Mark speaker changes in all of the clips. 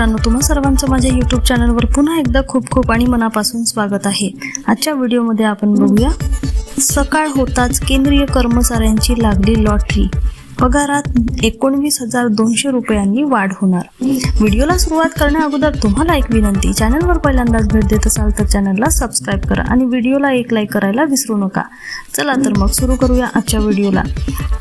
Speaker 1: मित्रांनो तुम्हा सर्वांचं माझ्या यूट्यूब चॅनलवर पुन्हा एकदा खूप खूप आणि मनापासून स्वागत आहे. आजच्या व्हिडिओमध्ये आपण बघूया सकाळ होताच केंद्रीय कर्मचाऱ्यांची लागली लॉटरी पगारात एकोणवीस हजार दोनशे रुपयांनी वाढ होणार. व्हिडिओला सुरुवात करण्या अगोदर तुम्हाला एक विनंती चॅनलवर पहिल्यांदाच भेट देत असाल तर चॅनलला सबस्क्राईब करा आणि व्हिडिओला एक लाईक करायला विसरू नका. चला तर मग सुरू करूया आजच्या व्हिडिओला.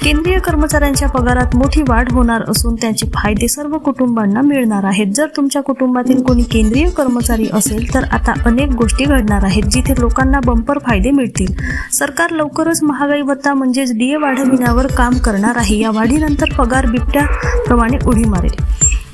Speaker 1: केंद्रीय कर्मचाऱ्यांच्या पगारात मोठी वाढ होणार असून त्याचे फायदे सर्व कुटुंबांना मिळणार आहेत. जर तुमच्या कुटुंबातील कोणी केंद्रीय कर्मचारी असेल तर आता अनेक गोष्टी घडणार आहेत जिथे लोकांना बंपर फायदे मिळतील. सरकार लवकरच महागाई भत्ता म्हणजेच डीए वाढविण्यावर काम करणार आहे. या वाढीनंतर पगार बिबट्याप्रमाणे उडी मारेल.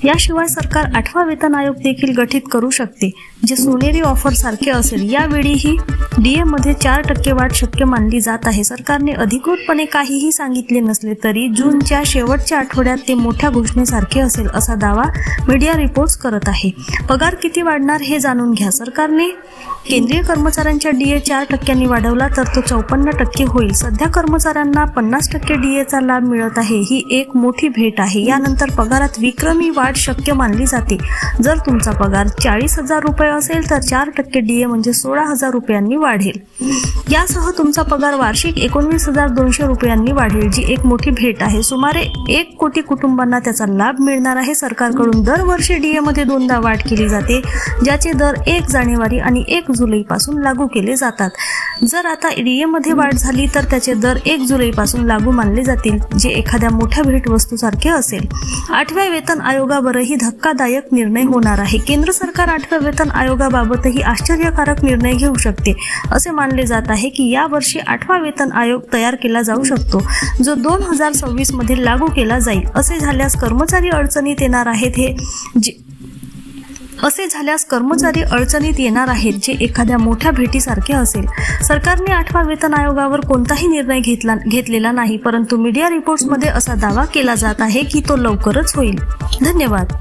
Speaker 1: याशिवाय सरकार आठवा वेतन आयोग देखील गठीत करू शकते जे सोनेरी ऑफर सारखे असेल. यावेळीही डीए मध्ये चार टक्के वाढ शक्य मानली जात आहे. सरकारने अधिकृतपणे काहीही सांगितले नसले तरी जूनच्या शेवटच्या आठवड्यात ते मोठ्या घोषणेसारखे असेल असा दावा मीडिया रिपोर्ट्स करत आहे. पगार किती वाढणार हे जाणून घ्या. सरकारने केंद्रीय कर्मचाऱ्यांच्या डीए चार टक्क्यांनी वाढवला तर तो चौपन्न टक्के होईल. सध्या कर्मचाऱ्यांना पन्नास टक्के डीएचा लाभ मिळत आहे. ही एक मोठी भेट आहे. यानंतर पगारात विक्रमी वाढ शक्य मानली जाते. जर तुमचा पगार चाळीस हजार रुपये असेल तर चार टक्के डी ए म्हणजे सोळा हजार रुपयांनी वाढेल. यासह तुमचा पगार वार्षिक एकोणवीस हजार दोनशे रुपयांनी वाढेल जी एक मोठी भेट आहे. सुमारे एक कोटी कुटुंबांना त्याचा लाभ मिळणार आहे. सरकारकडून दरवर्षी डी एमध्ये दोनदा वाढ केली जाते ज्याचे दर एक जानेवारी आणि एक जुलैपासून लागू केले जातात. जर आता डी एमध्ये वाढ झाली तर त्याचे दर एक जुलैपासून लागू मानले जातील जे एखाद्या मोठ्या भेटवस्तूसारखे असेल. आठव्या वेतन आयोगा आयोगावरही धक्कादायक निर्णय होणार आहे. केंद्र सरकार आठव्या वेतन आयोगाबाबतही आश्चर्यकारक निर्णय घेऊ शकते असे मानले जात आहे की यावर्षी आठवा वेतन आयोग तयार केला जाऊ शकतो जो दोन हजार सव्वीसमध्ये लागू केला जाईल. असे झाल्यास कर्मचारी अडचणीत येणार आहेत हे जे असे झाल्यास कर्मचारी अडचणीत येणार आहेत जे एखाद्या मोठ्या भेटीसारखे असेल. सरकारने आठवा वेतन आयोगावर कोणताही निर्णय घेतला घेतलेला नाही परंतु मीडिया रिपोर्ट्समध्ये असा दावा केला जात आहे की तो लवकरच होईल. धन्यवाद.